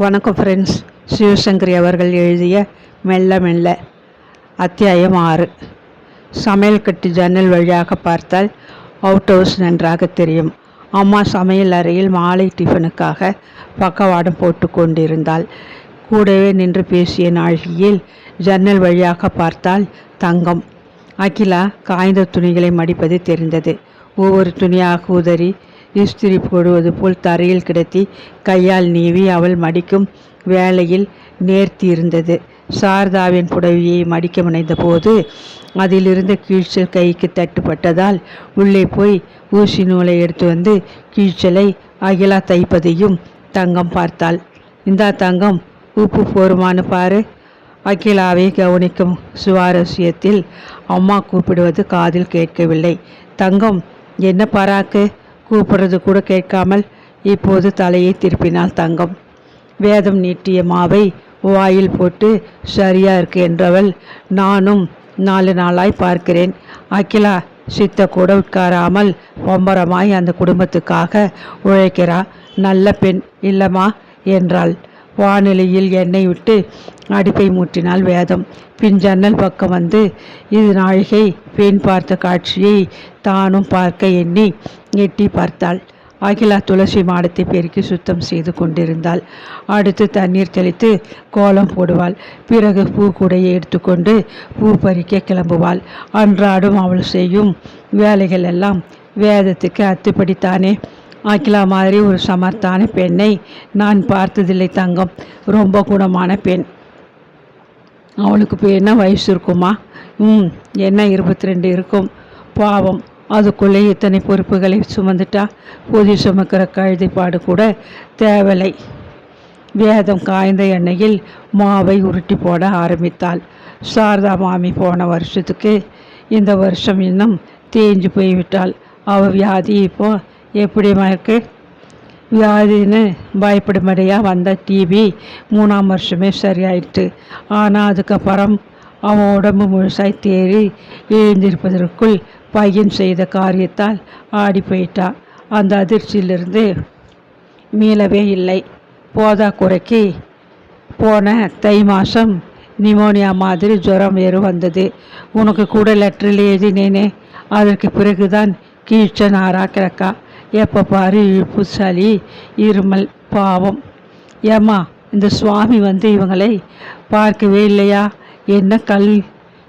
வணக்கம் ஃப்ரெண்ட்ஸ் சிவசங்கரி அவர்கள் எழுதிய மெல்ல மெல்ல அத்தியாயம் ஆறு. சமையல் கட்டு ஜன்னல் வழியாக பார்த்தால் அவுட் ஹவுஸ் நன்றாக தெரியும். அம்மா சமையல் அறையில் மாலை டிஃபனுக்காக பக்கவாடம் போட்டு கொண்டிருந்தாள். கூடவே நின்று பேசிய நாழிகையில் ஜன்னல் வழியாக பார்த்தால் தங்கம். அகிலா காய்ந்த துணிகளை மடிப்பது தெரிந்தது. ஒவ்வொரு துணியாக உதறி இஸ்திரி போடுவது போல் தரையில் கிடத்தி கையால் நீவி அவள் மடிக்கும் வேலையில் நேர்த்தி இருந்தது சாரதாவின் புடவையை மடிக்க முனைந்த போது அதிலிருந்த கீழ்ச்சல் கைக்கு தட்டுப்பட்டதால் உள்ளே போய் ஊசி நூலை எடுத்து வந்து கீழ்ச்சலை அகிலா தைப்பதையும் தங்கம் பார்த்தாள். இந்தா தங்கம் உப்பு போருமான்னு பாரு. அகிலாவை கவனிக்கும் சுவாரஸ்யத்தில் அம்மா கூப்பிடுவது காதில் கேட்கவில்லை. தங்கம் என்ன பாராக்கு? கூப்பிடுறது கூட கேட்காமல் இப்போது தலையை திருப்பினாள் தங்கம். வேதம் நீட்டிய மாவை வாயில் போட்டு சரியா இருக்கு என்றவள் நானும் நாலு நாளாய் பார்க்கிறேன். அகிலா சித்த கூட உட்காராமல் பொம்பரமாய் அந்த குடும்பத்துக்காக உழைக்கிறா. நல்ல பெண் இல்லைம்மா என்றாள். வானிலையில் எண்ணெய் விட்டு அடுப்பை மூட்டினாள் வேதம். பின் ஜன்னல் பக்கம் வந்து இது நாழிகை பெண் பார்த்த காட்சியை தானும் பார்க்க எண்ணி எட்டி பார்த்தாள். அகிலா துளசி மாடத்தை பெருக்கி சுத்தம் செய்து கொண்டிருந்தாள். அடுத்து தண்ணீர் தெளித்து கோலம் போடுவாள். பிறகு பூ கூடையை எடுத்துக்கொண்டு பூ பறிக்க கிளம்புவாள். அன்றாடும் அவள் செய்யும் வேலைகள் எல்லாம் வேதத்துக்கு அத்துப்படித்தானே. அகிலா மாதிரி ஒரு சமர்த்தான பெண்ணை நான் பார்த்ததில்லை தங்கம். ரொம்ப குணமான பெண். அவளுக்கு இப்போ என்ன வயசு இருக்குமா? ம் என்ன இருபத்தி ரெண்டு இருக்கும்? பாவம். அதுக்குள்ளே இத்தனை பொறுப்புகளை சுமந்துட்டா? பொதி சுமக்கிற கழுதைப்பாடு கூட தேவலை. வேதம் காய்ந்த எண்ணெயில் மாவை உருட்டி போட ஆரம்பித்தாள். சாரதா மாமி போன வருஷத்துக்கு இந்த வருஷம் இன்னும் தேஞ்சு போய்விட்டாள். அவள் வியாதி இப்போ எப்படிமா இருக்குது வியாதின்னு பயப்படும்படியாக வந்த டிவி மூணாம் வருஷமே சரியாயிட்டு ஆனால் அதுக்கப்புறம் அவன் உடம்பு முழுசாய் தேறி எழுந்திருப்பதற்குள் பையன் செய்த காரியத்தால் ஆடி போயிட்டான் அந்த அதிர்ச்சியிலிருந்து மீளவே இல்லை. போதா குறைக்கு போன தை மாதம் நிமோனியா மாதிரி ஜுரம் வேறு வந்தது. உனக்கு கூட லெட்டரில் எழுதினேனே. அதற்கு பிறகுதான் கீழ்ச்சன் ஆறா கிடக்கா. எப்போ பாரு புசாலி இருமல் பாவம். ஏம்மா இந்த சுவாமி வந்து இவங்களை பார்க்கவே இல்லையா? என்ன கல்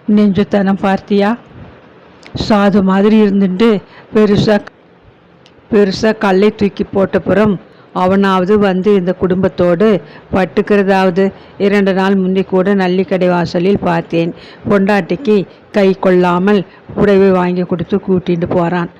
நெஞ்சுத்தனம் பார்த்தியா? சாது மாதிரி இருந்துட்டு பெருசாக பெருசாக கல்லை தூக்கி போட்டப்புறம் அவனாவது வந்து இந்த குடும்பத்தோடு பட்டுக்கிறதாவது. இரண்டு நாள் முந்தி கூட நல்லிக்கடை வாசலில் பார்த்தேன். பொண்டாட்டிக்கு கை கொள்ளாமல் புடவை வாங்கி கொடுத்து கூட்டிகிட்டு போகிறான்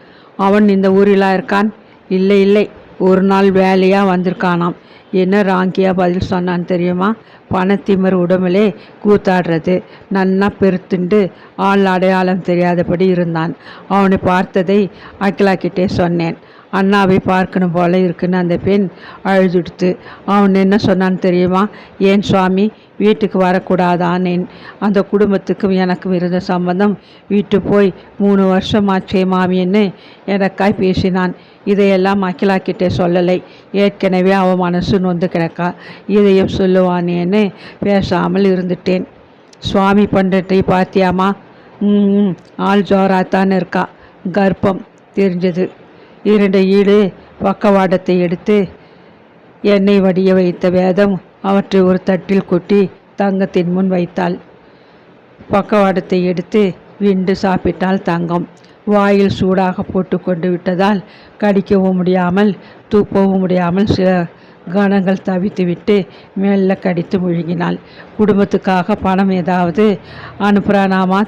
அவன் இந்த ஊரில் இருக்கான்? இல்லை இல்லை. ஒரு நாள் வேலையாக வந்திருக்கானாம். என்ன ராங்கியாக பதில் சொன்னான் தெரியுமா? பணத்திமர் உடம்புலே கூத்தாடுறது. நன்னா பெருத்துண்டு ஆள் அடையாளம் தெரியாதபடி இருந்தான். அவனை பார்த்ததை அகிலாக்கிட்டே சொன்னேன். அண்ணாவை பார்க்கணும் போல இருக்குன்னு அந்த பெண் அழுதுடுத்து. அவன் என்ன சொன்னான்னு தெரியுமா? ஏன் சுவாமி வீட்டுக்கு வரக்கூடாதானேன்? அந்த குடும்பத்துக்கும் எனக்கும் இருந்த சம்பந்தம். வீட்டு போய் மூணு வருஷம் ஆச்சே மாமின்னு எனக்காய் பேசினான் இதையெல்லாம் அகிலாக்கிட்டே சொல்லலை. ஏற்கனவே அவன் மனசு நொந்து கிடக்கா. இதையும் சொல்லுவானேன்னு பேசாமல் இருந்துட்டேன். சுவாமி பண்டத்தை பார்த்தியாமா ம் ஆள் ஜோராத்தான் இருக்கா. கர்ப்பம் தெரிஞ்சது. இரண்டு ஈடு பக்கவாடத்தை எடுத்து எண்ணெய் வடிய வைத்த வேதம் அவற்றை ஒரு தட்டில் கொட்டி தங்கத்தின் முன் வைத்தாள். பக்கவாடத்தை எடுத்து விண்டு சாப்பிட்டால் தங்கம். வாயில் சூடாக போட்டு கொண்டு விட்டதால் கடிக்கவும் முடியாமல் தூப்பவும் முடியாமல் சில கணங்கள் தவித்துவிட்டு மெல்ல கடித்து முழுகினாள். குடும்பத்துக்காக பணம் ஏதாவது அனுப்புகிறானாமா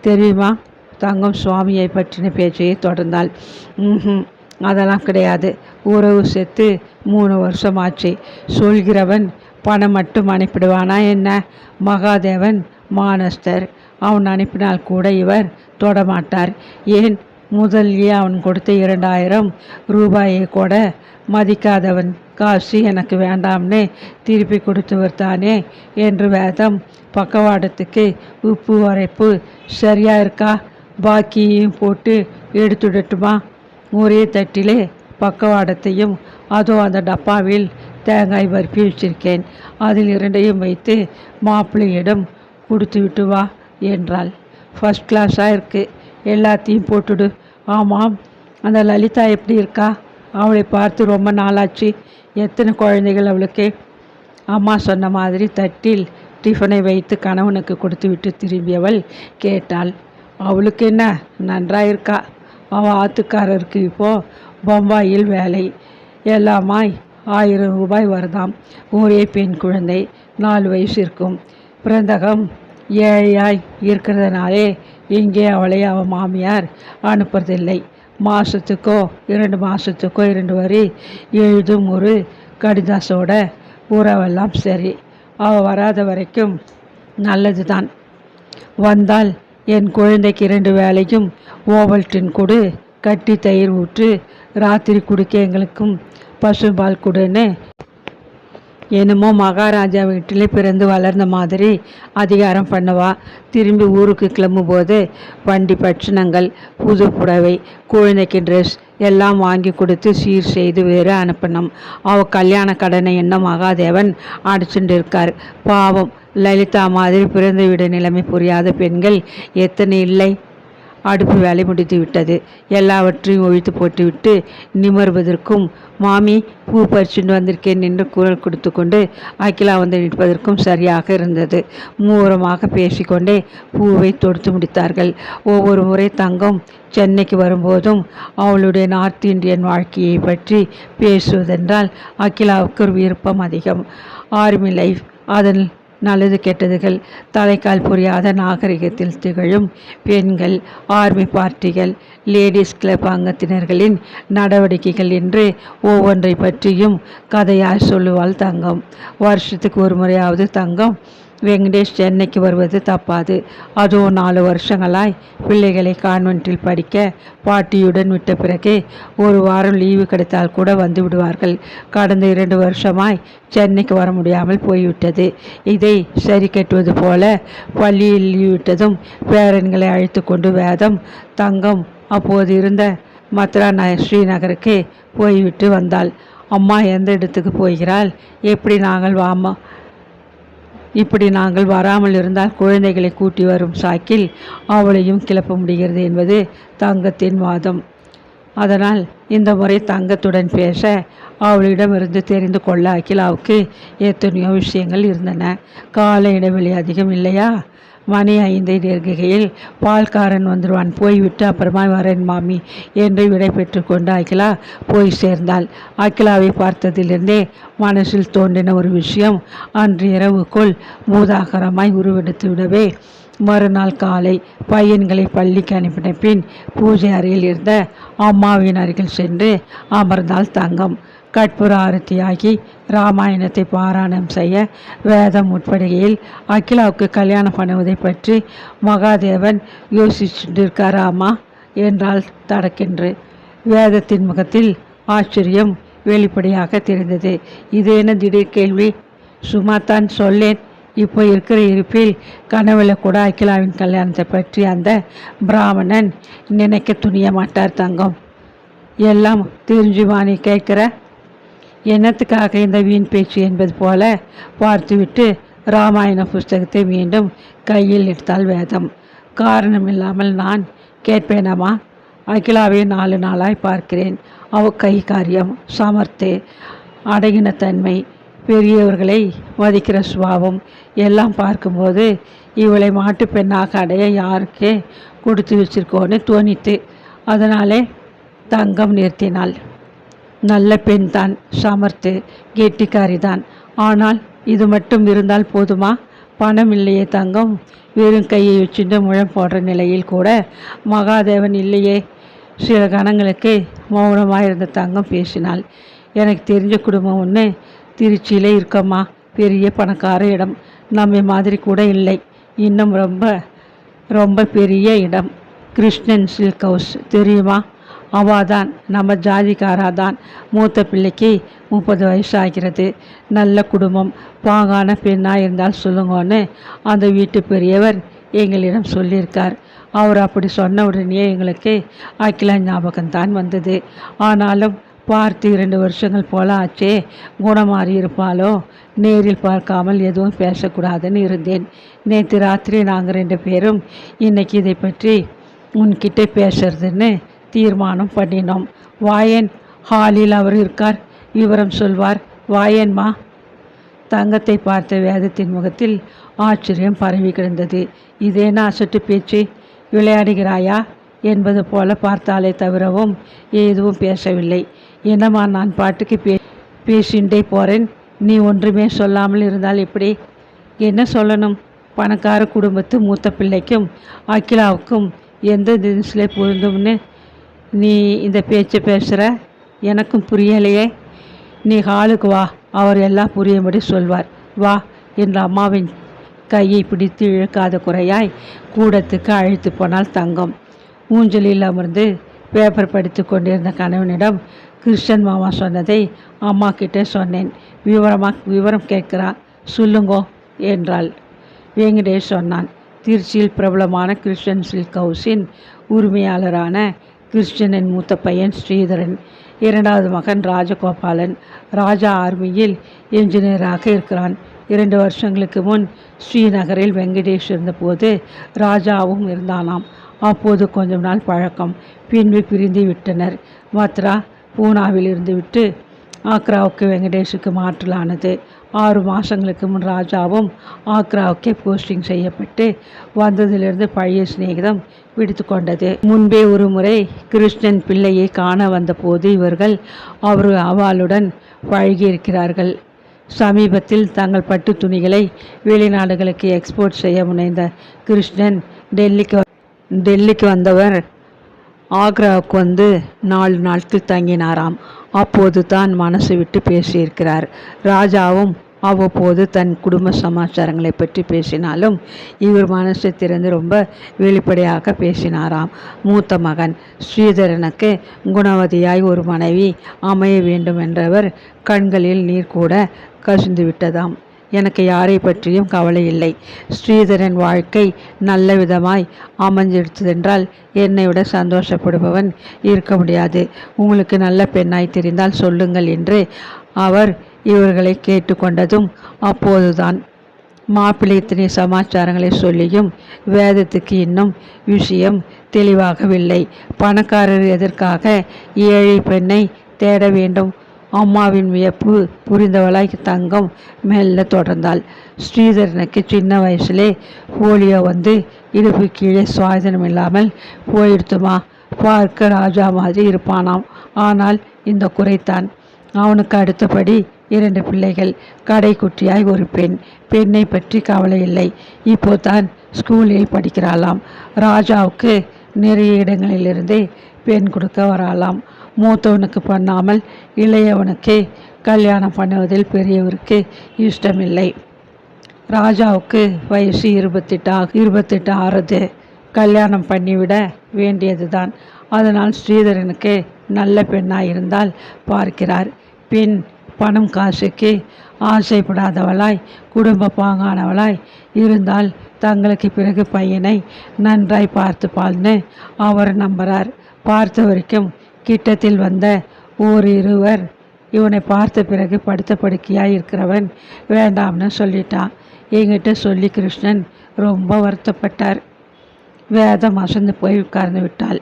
தெரியுமா? தங்கம் சுவாமியை பற்றின பேச்சையை தொடர்ந்தாள். ம் அதெல்லாம் கிடையாது. உறவு செத்து மூணு வருஷம் ஆச்சு சொல்கிறவன் பணம் மட்டும் அனுப்பிடுவானா என்ன? மகாதேவன் மானஸ்தர். அவன் அனுப்பினால் கூட இவர் தொடமாட்டார். ஏன்? முதல்யே அவன் கொடுத்த இரண்டாயிரம் ரூபாயை கூட மதிக்காதவன். காசு எனக்கு வேண்டாம்னு திருப்பி கொடுத்தவர் தானே என்று வேதம் பக்கவாடத்துக்கு உப்பு உரைப்பு சரியா இருக்கா? பாக்கியையும் போட்டு எடுத்துடட்டுமா? ஒரே தட்டிலே பக்கவாடத்தையும் அதோ அந்த டப்பாவில் தேங்காய் பருப்பி வச்சிருக்கேன். அதில் இரண்டையும் வைத்து மாப்பிள்ளையிடம் கொடுத்து விட்டு வா என்றாள். ஃபஸ்ட் கிளாஸாக இருக்குது எல்லாத்தையும் போட்டுடு. ஆமாம். அந்த லலிதா எப்படி இருக்கா? அவளை பார்த்து ரொம்ப நாளாச்சு. எத்தனை குழந்தைகள் அவளுக்கு? அம்மா சொன்ன மாதிரி தட்டில் டிஃபனை வைத்து கணவனுக்கு கொடுத்துவிட்டு திரும்பியவள் கேட்டாள். அவளுக்கு என்ன? நன்றாயிருக்கா? அவள் ஆத்துக்காரருக்கு இப்போது பம்பாயில் வேலை. எல்லாமாய் ஆயிரம் ரூபாய் வருதாம். ஒரே பெண் குழந்தை நாலு வயசு இருக்கும். பிறந்தகம் ஏழையாய் இருக்கிறதுனாலே இங்கே அவளை அவன் மாமியார் அனுப்புறதில்லை. மாதத்துக்கோ இரண்டு மாதத்துக்கோ இரண்டு வரி எழுதும் ஒரு கடிதாசோட உறவெல்லாம் சரி. அவள் வராத வரைக்கும் நல்லது தான் வந்தால் என் குழந்தைக்கு இரண்டு வேலைக்கும் ஓவல்டின் கொடு கட்டி தயிர் ஊற்று ராத்திரி குடிக்க எங்களுக்கும் பசும்பால் கொடுன்னு. என்னமோ மகாராஜா வீட்டிலே பிறந்து வளர்ந்த மாதிரி அதிகாரம் பண்ணுவா. திரும்பி ஊருக்கு கிளம்பும்போது வண்டி பட்சணங்கள் புது புடவை குழந்தைக்கு ட்ரெஸ் எல்லாம் வாங்கி கொடுத்து சீர் செய்து வேறு அனுப்பணும். அவள் கல்யாண கடனை என்ன மகாதேவன் அடிச்சுட்டு இருக்கார். பாவம் லலிதா மாதிரி பிறந்த விட நிலைமை புரியாத பெண்கள் எத்தனை இல்லை? அடுப்பு வேலை முடித்து விட்டது. எல்லாவற்றையும் ஒழித்து போட்டுவிட்டு நிமர்வதற்கும் மாமி பூ பறிச்சுட்டு வந்திருக்கேன் என்று குரல் கொடுத்து கொண்டு அகிலா வந்து நிற்பதற்கும் சரியாக இருந்தது. மூவரமாக பேசிக்கொண்டே பூவை தொடுத்து முடித்தார்கள். ஒவ்வொரு முறை தங்கம் சென்னைக்கு வரும்போதும் அவளுடைய நார்த் இந்தியன் வாழ்க்கையை பற்றி பேசுவதென்றால் அகிலாவுக்கு ஒரு விருப்பம் அதிகம். ஆர்மி லைஃப் அதன் நல்லது கெட்டதுகள் தலைக்கால் புரியாத நாகரிகத்தில் திகழும் பெண்கள் ஆர்மி பார்ட்டிகள் லேடிஸ் கிளப் அங்கத்தினர்களின் நடவடிக்கைகள் என்று ஒவ்வொன்றை பற்றியும் கதையாய் சொல்லுவாள் தங்கம். வருஷத்துக்கு ஒரு முறையாவது தங்கம் வெங்கடேஷ் சென்னைக்கு வருவது தப்பாது. அதுவும் நாலு வருஷங்களாய் பிள்ளைகளை கான்வென்ட்டில் படிக்க பாட்டியுடன் விட்ட பிறகு ஒரு வாரம் லீவு கிடைத்தால் கூட வந்து விடுவார்கள். கடந்த இரண்டு வருஷமாய் சென்னைக்கு வர முடியாமல் போய்விட்டது. இதை சரி கட்டுவது போல பள்ளியில் லீவு விட்டதும் பேரன்களை அழைத்து கொண்டு வேதம் தங்கம் அப்போது இருந்த மத்ரா ந ஸ்ரீநகருக்கு போய்விட்டு வந்தாள். அம்மா எந்த இடத்துக்கு போகிறாள்? எப்படி நாங்கள் வாமா? இப்படி நாங்கள் வராமல் இருந்தால் குழந்தைகளை கூட்டி வரும் சாக்கில் அவளையும் கிளப்ப முடிகிறது என்பது தங்கத்தின் வாதம். அதனால் இந்த முறை தங்கத்துடன் பேச அவளிடமிருந்து தெரிந்து கொள்ள அகிலாவுக்கு எத்தனையோ விஷயங்கள் இருந்தன. கால இடைவெளி அதிகம் இல்லையா? மணி ஐந்தை நெருங்குகையில் பால்காரன் வந்துடுவான் போய்விட்டு அப்புறமா வரேன் மாமி என்று விடை பெற்று கொண்டு அகிலா போய் சேர்ந்தாள். அகிலாவை பார்த்ததிலிருந்தே மனசில் தோன்றின ஒரு விஷயம் அன்று இரவுக்குள் மூதாகரமாய் உருவெடுத்து விடவே மறுநாள் காலை பையன்களை பள்ளிக்கு அனுப்பின பின் பூஜை அறையில் இருந்த அம்மாவின் அருகில் சென்று அமர்ந்தாள் தங்கம். கற்பூர ஆரத்தியாகி ராமாயணத்தை பாராயணம் செய்ய வேதம் உட்படுகையில் அகிலாவுக்கு கல்யாணம் பண்ணுவதை பற்றி மகாதேவன் யோசிச்சுட்டிருக்காராமா என்றால் தடக்கின்று. வேதத்தின் முகத்தில் ஆச்சரியம் வெளிப்படையாக தெரிந்தது. இது என்ன திடீர் கேள்வி? சும்மா தான் சொல்லேன். இப்போ இருக்கிற இருப்பில் கனவுல கூட அகிலாவின் கல்யாணத்தை பற்றி அந்த பிராமணன் நினைக்க துணிய மாட்டார் தங்கம். எல்லாம் தெரிஞ்சுமா நீ கேட்குற? என்னத்துக்காக இந்த வீண் பேச்சு என்பது போல பார்த்துவிட்டு ராமாயண புஸ்தகத்தை மீண்டும் கையில் எடுத்தால் வேதம். காரணமில்லாமல் நான் கேட்பேனம்மா அகிலாவை நாலு நாளாய் பார்க்கிறேன். அவ கை காரியம் சமர்த்து அடகின தன்மை பெரியவர்களை மதிக்கிற சுபாவம் எல்லாம் பார்க்கும்போது இவளை மாட்டு பெண்ணாக அடைய யாருக்கே கொடுத்து வச்சிருக்கோன்னு தோணித்து அதனாலே தங்கம் நிறுத்தினாள். நல்ல பெண் தான் சமர்த்து கெட்டிக்காரி தான். ஆனால் இது மட்டும் இருந்தால் போதுமா? பணம் இல்லையே தங்கம். வெறும் கையை வச்சுட்டு முழம் போடுற நிலையில் கூட மகாதேவன் இல்லையே. சில கணங்களுக்கு மௌனமாக இருந்த தங்கம் பேசினாள். எனக்கு தெரிஞ்ச குடும்பம் ஒன்று திருச்சியில் இருக்கம்மா. பெரிய பணக்கார இடம். நம்ம மாதிரி கூட இல்லை. இன்னும் ரொம்ப ரொம்ப பெரிய இடம். Krishnan silk house. தெரியுமா? அவாதான் நம்ம ஜாதிக்காரா தான் மூத்த பிள்ளைக்கு முப்பது வயசு ஆகிறது நல்ல குடும்பம் பாங்கான பெண்ணாக இருந்தால் சொல்லுங்கன்னு அந்த வீட்டு பெரியவர் எங்களிடம் சொல்லியிருக்கார். அவர் அப்படி சொன்ன உடனே எங்களுக்கு அகிலா ஞாபகம்தான் வந்தது. ஆனாலும் பார்த்து இரண்டு வருஷங்கள் போல ஆச்சே குணமாறி இருப்பாளோ? நேரில் பார்க்காமல் எதுவும் பேசக்கூடாதுன்னு இருந்தேன். நேற்று ராத்திரி நாங்கள் ரெண்டு பேரும் இன்னைக்கு இதை பற்றி உன்கிட்ட பேசுறதுன்னு தீர்மானம் பண்ணினோம். வாயன் ஹாலில் அவர் இருக்கார். விவரம் சொல்வார். வாயன்மா தங்கத்தை பார்த்த வேதத்தின் முகத்தில் ஆச்சரியம் பரவி கிடந்தது. இதேனா அசட்டு பேச்சு. விளையாடுகிறாயா? என்பது போல பார்த்தாலே தவிரவும் எதுவும் பேசவில்லை. என்னம்மா நான் பாட்டுக்கு பே பேசிண்டே போகிறேன் நீ ஒன்றுமே சொல்லாமல் இருந்தால் எப்படி? என்ன சொல்லணும்? பணக்கார குடும்பத்து மூத்த பிள்ளைக்கும் அகிலாவுக்கும் எந்த தினசில் பொருந்தும்னு நீ இந்த பேச்சை பேசுகிற எனக்கும் புரியலையே. நீ ஹாலுக்கு வா. அவர் எல்லாம் புரியும்படி சொல்வார். வா என்ற அம்மாவின் கையை பிடித்து இழுக்காத குறையாய் கூடத்துக்கு அழைத்து போனால் தங்கம். ஊஞ்சலில் அமர்ந்து பேப்பர் படித்து கொண்டிருந்த கணவனிடம் கிருஷ்ணன் மாமா சொன்னதை அம்மா கிட்டே சொன்னேன். விவரமாக விவரம் கேட்குறா. சொல்லுங்கோ என்றாள். வெங்கடேஷ் சொன்னான். திருச்சியில் பிரபலமான கிருஷ்ணன் சில்க் ஹவுஸின் உரிமையாளரான கிறிஸ்டியனின் மூத்த பையன் ஸ்ரீதரன் இரண்டாவது மகன் ராஜகோபாலன். ராஜா ஆர்மியில் என்ஜினியராக இருக்கிறான். இரண்டு வருஷங்களுக்கு முன் ஸ்ரீநகரில் வெங்கடேஷ் இருந்தபோது ராஜாவும் இருந்தானாம். அப்போது கொஞ்சம் நாள் பழக்கம். பின்பு பிரிந்து விட்டனர். மத்ரா பூனாவில் இருந்துவிட்டு ஆக்ராவுக்கு வெங்கடேஷுக்கு மாற்றலானது. ஆறு மாதங்களுக்கு முன் ராஜாவும் ஆக்ராவுக்கே போஸ்டிங் செய்யப்பட்டு வந்ததிலிருந்து பழைய சிநேகிதம் விடுத்து கொண்டது. முன்பே ஒரு முறை கிருஷ்ணன் பிள்ளையை காண வந்தபோது இவர்கள் அவர் அவளுடன் பழகியிருக்கிறார்கள். சமீபத்தில் தங்கள் பட்டு துணிகளை வெளிநாடுகளுக்கு எக்ஸ்போர்ட் செய்ய முனைந்த கிருஷ்ணன் டெல்லிக்கு டெல்லிக்கு வந்தவர் ஆக்ராவுக்கு வந்து நாலு நாட்கள் தங்கினாராம். அப்போது தான் மனசு விட்டு பேசியிருக்கிறார். ராஜாவும் அவ்வப்போது தன் குடும்ப சமாச்சாரங்களை பற்றி பேசினாலும் இவர் மனசு திறந்து ரொம்ப வெளிப்படையாக பேசினாராம். மூத்த மகன் ஸ்ரீதரனுக்கு குணவதியாய் ஒரு மனைவி அமைய வேண்டும் என்றவர் கண்களில் நீர் கூட கசிந்து விட்டதாம் எனக்கு யாரை பற்றியும் கவலை இல்லை. ஸ்ரீதரன் வாழ்க்கை நல்ல விதமாய் அமைஞ்சிடுத்ததென்றால் என்னை விட சந்தோஷப்படுபவன் இருக்க முடியாது. உங்களுக்கு நல்ல பெண்ணாய் தெரிந்தால் சொல்லுங்கள் என்று அவர் இவர்களை கேட்டுக்கொண்டதும் அப்போதுதான். மாப்பிள்ளை இத்தனை சமாச்சாரங்களை சொல்லியும் வேதத்துக்கு இன்னும் விஷயம் தெளிவாகவில்லை. பணக்காரர் எதற்காக ஏழை பெண்ணை தேட வேண்டும்? அம்மாவின் வியப்பு புரிந்தவளாய் தங்கம் மெல்ல தொடர்ந்தாள். ஸ்ரீதரனுக்கு சின்ன வயசுலே போலியோ வந்து இடுப்பு கீழே சுவாதனம் இல்லாமல் போயிடுத்துமா பார்க்க ராஜா மாதிரி இருப்பானாம். ஆனால் இந்த குறைத்தான் அவனுக்கு அடுத்தபடி இரண்டு பிள்ளைகள். கடைக்குட்டியாய் ஒரு பெண். பெண்ணை பற்றி கவலை இல்லை. இப்போ தான் ஸ்கூலில் படிக்கிறாளாம். ராஜாவுக்கு நிறைய இடங்களிலிருந்தே பெண் கொடுக்க வராலாம் மூத்தவனுக்கு பண்ணாமல் இளையவனுக்கு கல்யாணம் பண்ணுவதில் பெரியவருக்கு இஷ்டமில்லை. ராஜாவுக்கு வயசு இருபத்தெட்டு இருபத்தெட்டு ஆறுது. கல்யாணம் பண்ணிவிட வேண்டியதுதான். அதனால் ஸ்ரீதரனுக்கு நல்ல பெண்ணாக இருந்தால் பார்க்கிறார். பெண் பணம் காசுக்கு ஆசைப்படாதவளாய் குடும்ப பாங்கானவளாய் இருந்தால் தங்களுக்கு பிறகு பையனை நன்றாய் பார்த்துப்பாள்னு அவர் நம்புகிறார் பார்த்த வரைக்கும் கிட்டத்தில் வந்த ஓர் இருவர் இவனை பார்த்த பிறகு படுத்த படுக்கையாக இருக்கிறவன் வேண்டாம்னு சொல்லிட்டான். என்கிட்ட சொல்லி கிருஷ்ணன் ரொம்ப வருத்தப்பட்டார். வேதம் அசந்து போய் உட்கார்ந்து விட்டாள்.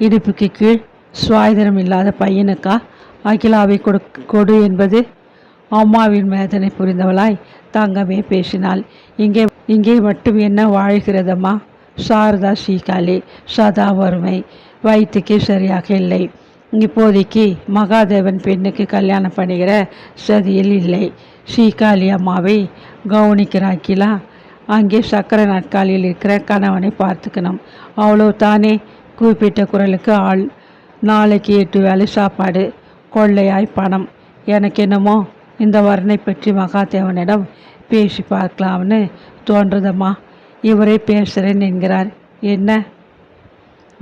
இடுப்புக்கு கீழ் சுவாயுதனம் இல்லாத பையனுக்கா? அகிலாவை கொடு கொடு என்பது அம்மாவின் வேதனை புரிந்தவளாய் தங்கமே பேசினாள். இங்கே இங்கே மட்டும் என்ன வாழ்கிறதம்மா? சாரதா சீகாலி சதா வறுமை. வயிற்றுக்கு சரியாக இல்லை. இப்போதைக்கு மகாதேவன் பெண்ணுக்கு கல்யாணம் பண்ணுகிற சதியில் இல்லை. ஸ்ரீகாளி அம்மாவை கவனிக்கிறாக்கிலா அங்கே சக்கர நாட்காலியில் இருக்கிற கணவனை பார்த்துக்கணும். அவ்வளோ தானே குறிப்பிட்ட குரலுக்கு ஆள். நாளைக்கு எட்டு வேலை சாப்பாடு கொள்ளையாய் பணம். எனக்கு என்னமோ இந்த வரனை பற்றி மகாதேவனிடம் பேசி பார்க்கலாம்னு தோன்றதம்மா. இவரே பேசுகிறேன் என்கிறார். என்ன?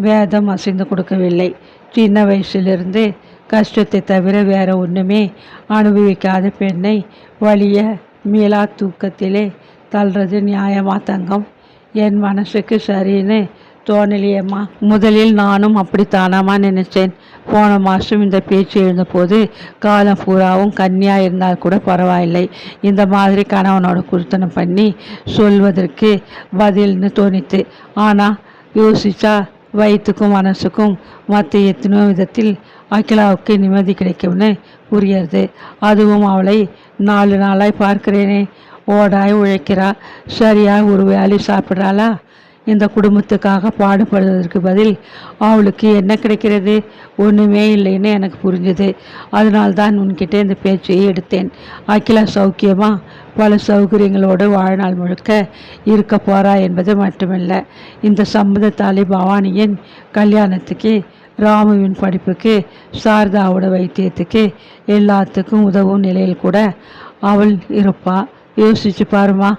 வேதம் அசைந்து கொடுக்கவில்லை. சின்ன வயசிலிருந்து கஷ்டத்தை தவிர வேற ஒன்றுமே அனுபவிக்காத பெண்ணை வலிய மீளா தூக்கத்திலே தள்ளுறது நியாயமா தங்கம்? என் மனசுக்கு சரின்னு தோணலையேம்மா. முதலில் நானும் அப்படித்தானாமா நினைச்சேன். போன மாதம் இந்த பேச்சு எழுந்தபோது காலம் பூராவும் கன்னியாக இருந்தால் கூட பரவாயில்லை. இந்த மாதிரி கணவனோட குருத்தனம் பண்ணி சொல்வதற்கு பதில்னு தோணித்து. ஆனால் யோசிச்சா வயிற்றுக்கும் மனசுக்கும் மற்ற எத்தனையோ விதத்தில் அகிலாவுக்கு நிம்மதி கிடைக்கும்னு புரியுறது அதுவும் அவளை நாலு நாளாய் பார்க்கிறேனே. ஓடாய் உழைக்கிறா. சரியாக ஒரு வேலை சாப்பிட்றாளா? இந்த குடும்பத்துக்காக பாடுபடுவதற்கு பதில் அவளுக்கு என்ன கிடைக்கிறது? ஒன்றுமே இல்லைன்னு எனக்கு புரிஞ்சுது. அதனால்தான் உன்கிட்ட இந்த பேச்சையை எடுத்தேன். அகிலா சௌக்கியமா? பல சௌகரியங்களோடு வாழ்நாள் முழுக்க இருக்க போகிறா என்பது மட்டுமல்ல. இந்த சம்மதத்தாலே பவானியின் கல்யாணத்துக்கு ராமுவின் படிப்புக்கு சாரதாவோட வைத்தியத்துக்கு எல்லாத்துக்கும் உதவும் நிலையில் கூட அவள் இருப்பா. யோசிச்சு பாருமா.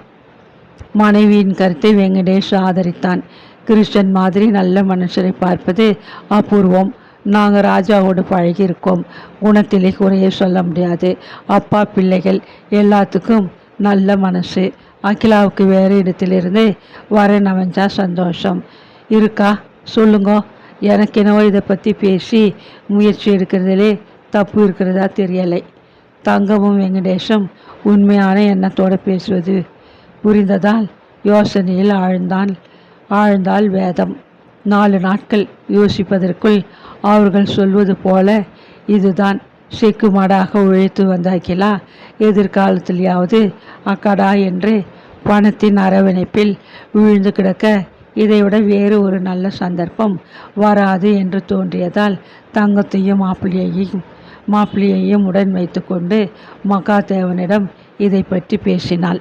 மனைவியின் கருத்தை வெங்கடேஷ் ஆதரித்தான். கிருஷ்ணன் மாதிரி நல்ல மனுஷரை பார்ப்பது அபூர்வம். நாங்கள் ராஜாவோடு பழகியிருக்கோம். குணத்திலே குறைய சொல்ல முடியாது. அப்பா பிள்ளைகள் எல்லாத்துக்கும் நல்ல மனசு. அகிலாவுக்கு வேறு இடத்திலிருந்து வர அமைஞ்சா சந்தோஷம். இருக்கா? சொல்லுங்க. எனக்கு என்னவோ இதை பற்றி பேசி முயற்சி எடுக்கிறதுலே தப்பு இருக்கிறதா தெரியலை. தங்கமும் வெங்கடேஷும் உண்மையான எண்ணத்தோடு பேசுவது புரிந்ததால் யோசனையில் ஆழ்ந்தான். ஆழ்ந்தால் வேதம். நாலு நாட்கள் யோசிப்பதற்குள் அவர்கள் சொல்வது போல இதுதான். செக்குமாடாக உழைத்து வந்த அகிலா எதிர்காலத்திலேயாவது அக்கடா என்று பணத்தின் அரவணைப்பில் விழுந்து கிடக்க இதைவிட வேறு ஒரு நல்ல சந்தர்ப்பம் வராது என்று தோன்றியதால் தங்கத்தையும் மாப்பிள்ளையையும் மாப்பிள்ளையையும் உடன் வைத்துக்கொண்டு மகாதேவனிடம் இதை பற்றி பேசினாள்.